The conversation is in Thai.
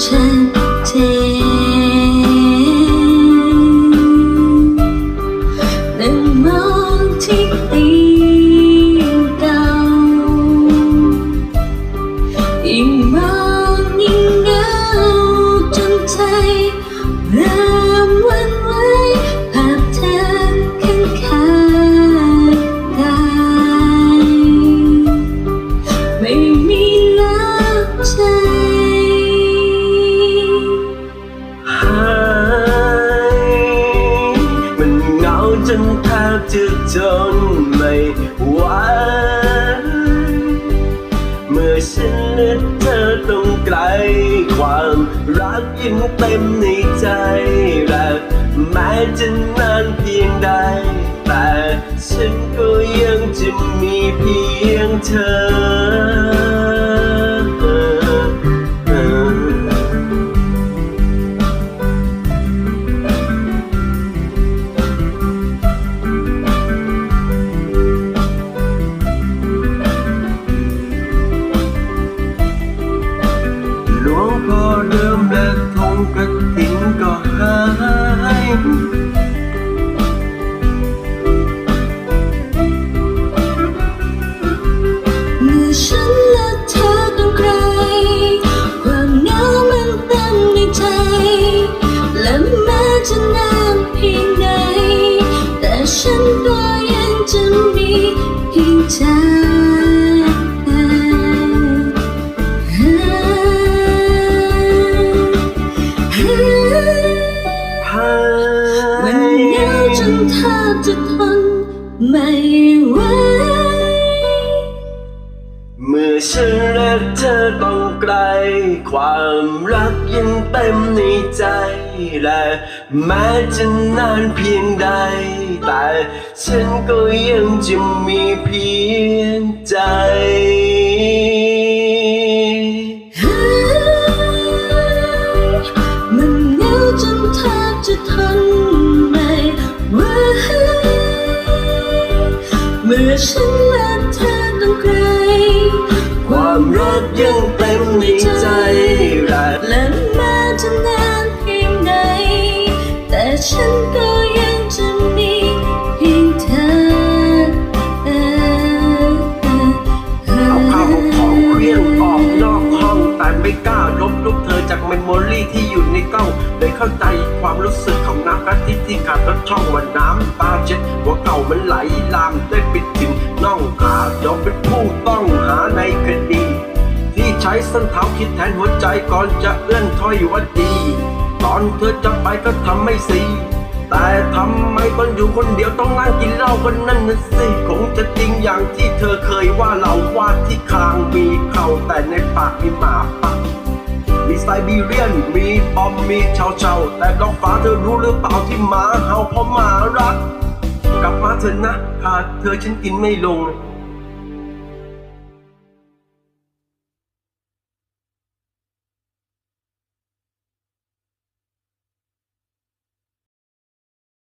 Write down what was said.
chân trên đừng mong trích tim cao im mang những đau trong tay จะทนไม่ไหวเมื่อฉันและเธอต้องไกลความรักยิ่งเต็มในใจรักแม้จะนานเพียงใด แต่ฉันก็ยังจะมีเพียงเธอ กระถิ่นก็หายเมื่อฉันและเธอต้องไกล ความเหงามันเต็มในใจ และแม้จะนานเพียงใด แต่ฉันก็ยังจะมีเพียงเธอ เมื่อฉันและเธอต้องไกล ความรักยังเต็มในใจ และแม้จะนานเพียงใด แต่ฉันก็ยังจะมีเพียงใจมันเหงาจนแทบจะทนไม่ไหวเมื่อฉันแล ยังเต็มในใจและและแม้จะนานเพียงใดแต่ฉันก็ยังจะมีเพียงเธอเอาข้าวของเคลี้ยงออกนอกห้องแต่ไม่กล้าลบรูปเธอจากเมมโมรี่ที่อยู่ในกล้องเลยเข้าใจความรู้สึกของน้ำกะทิที่ขาดรสช่องว่าน้ำตาเช็ดหัวเก่ามันไหลลามได้ไปถึงน่องขายอมเป็นผู้ต้อง ใช้ส้นเท้าคิดแทนหัวใจก่อนจะเอื้อนถอยว่าดี ตอนเธอจะไปก็ทำไม่สีแต่ทำไมตอนอยู่คนเดียวต้องนั่งกินเหล้ากันนั่นน่ะสิคงจะจริงอย่างที่เธอเคยว่าเราว่าที่คางมีเข่าแต่ในปากมีหมาปักมีไซบีเรียนมีบอมมีเชาเชาแต่ดอกฟ้าเธอรู้หรือเปล่าที่หมาเห่าเพราะหมารัก กลับมาเถอะนะขาดเธอฉันกินไม่ลง